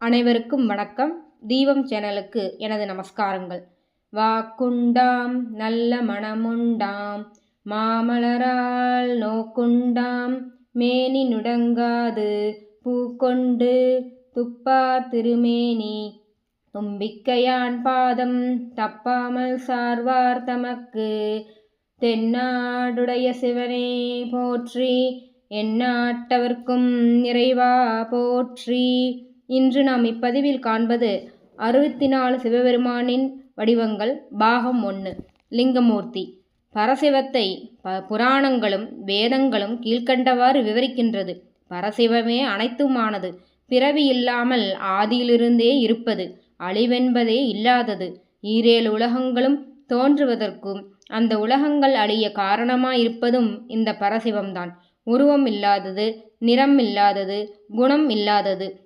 அனைவருக்கும் வணக்கம். தீபம் சேனலுக்கு எனது நமஸ்காரங்கள். வாக்குண்டாம் நல்ல மனமுண்டாம் மாமலரால் நோக்குண்டாம் மேனி நுடங்காது பூக்கொண்டு துப்பார் திருமேனி. தும்பிக்கையான் பாதம் தப்பாமல் சார்வார் தமக்கு. தென்னாடுடைய சிவனே போற்றி எந்நாட்டவர்க்கும் நிறைவா போற்றி. இன்று நாம் இப்பதிவில் காண்பது அறுபத்தி நாலு சிவபெருமானின் வடிவங்கள் பாகம் ஒன்று லிங்கமூர்த்தி. பரசிவத்தை ப புராணங்களும் வேதங்களும் கீழ்க்கண்டவாறு விவரிக்கின்றது. பரசிவமே அனைத்துமானது. பிறவி இல்லாமல் ஆதியிலிருந்தே இருப்பது அழிவென்பதே இல்லாதது. ஈரேழு உலகங்களும் தோன்றுவதற்கும் அந்த உலகங்கள் அழிய காரணமாயிருப்பதும் இந்த பரசிவம்தான். உருவம் இல்லாதது நிறம் இல்லாதது குணம் இல்லாதது.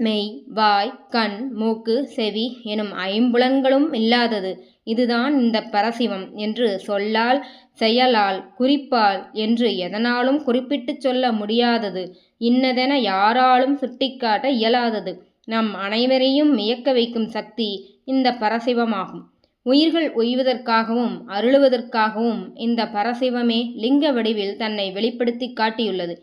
மெய் வாய் கண் மூக்கு செவி எனும் ஐம்புலன்களும் இல்லாதது. இதுதான் இந்த பரசிவம் என்று சொல்லால் செயலால் குறிப்பால் என்று எதனாலும் குறிப்பிட்டுச் சொல்ல முடியாதது. இன்னதென யாராலும் சுட்டிக்காட்ட இயலாதது. நம் அனைவரையும் வியக்க வைக்கும் சக்தி இந்த பரசிவமாகும். உயிர்கள் உய்வதற்காகவும் அருளுவதற்காகவும் இந்த பரசிவமே லிங்க வடிவில் தன்னை வெளிப்படுத்தி காட்டியுள்ளது.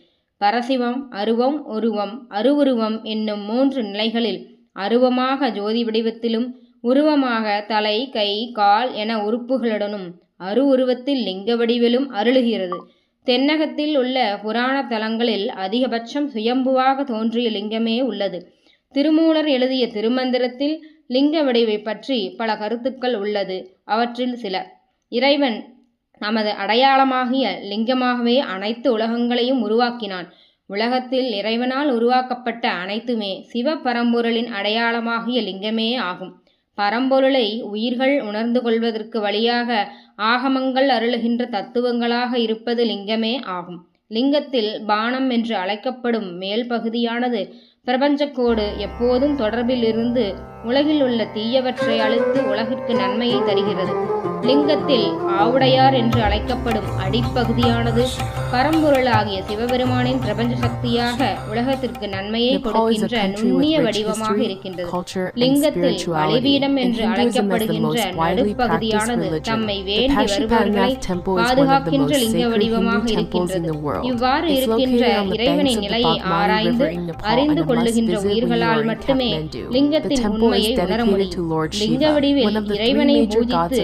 பரசிவம் அருவம் உருவம் அருவுருவம் என்னும் மூன்று நிலைகளில் அருவமாக ஜோதி வடிவத்திலும் உருவமாக தலை கை கால் என உறுப்புகளுடனும் அரு உருவத்தில் லிங்க வடிவிலும் அருளுகிறது. தென்னகத்தில் உள்ள புராண தலங்களில் அதிகபட்சம் சுயம்புவாக தோன்றிய லிங்கமே உள்ளது. திருமூலர் எழுதிய திருமந்திரத்தில் லிங்க வடிவை பற்றி பல கருத்துக்கள் உள்ளது. அவற்றில் சில இறைவன் நமது அடையாளமாகிய லிங்கமாகவே அனைத்து உலகங்களையும் உருவாக்கினான். உலகத்தில் இறைவனால் உருவாக்கப்பட்ட அனைத்துமே சிவ பரம்பொருளின் அடையாளமாகிய லிங்கமே ஆகும். பரம்பொருளை உயிர்கள் உணர்ந்து கொள்வதற்கு வழியாக ஆகமங்கள் அருளுகின்ற தத்துவங்களாக இருப்பது லிங்கமே ஆகும். லிங்கத்தில் பானம் என்று அழைக்கப்படும் மேல் பகுதியானது பிரபஞ்சக்கோடு எப்போதும் தொடர்பில் இருந்து உலகில் உள்ள தீயவற்றை அழித்து உலகிற்கு நன்மையை தருகிறது. லிங்கத்தில் ஆவுடையார் என்று அழைக்கப்படும் அடிப்பகுதியானது பரம்பொருளாகிய சிவபெருமானின் பிரபஞ்ச சக்தியாக உலகத்திற்கு நன்மையை கொடுக்கின்ற நுண்ணிய வடிவமாக இருக்கின்றது. லிங்கத்தில் பலிபீடம் என்று அழைக்கப்படுகின்ற நடுப்பகுதியானது தம்மை வேண்டி வருபவர்களை பாதுகாக்கின்ற லிங்க வடிவமாக இருக்கின்றது. இவ்வாறு இருக்கின்ற இறைவனின் நிலையை ஆராய்ந்து அறிந்து கொள்ளுகின்ற உயிர்களால் மட்டுமே லிங்கத்தின் உண்மையை உணர முடியும். லிங்க வடிவில் இறைவனை பூஜித்து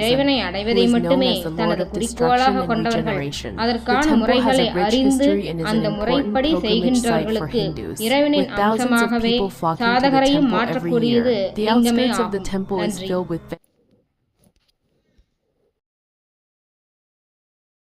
இறைவனை அடைவதை மட்டுமே தனது குறிக்கோளாக கொண்டவர்கள் அதற்கான முறைகளை அறிந்து அந்த முறைப்படி செய்கின்றவர்களுக்கு இறைவனின் அம்சமாகவே சாதகரையும் மாற்றக்கூடியது லிங்கமே ஆகும். நன்றி.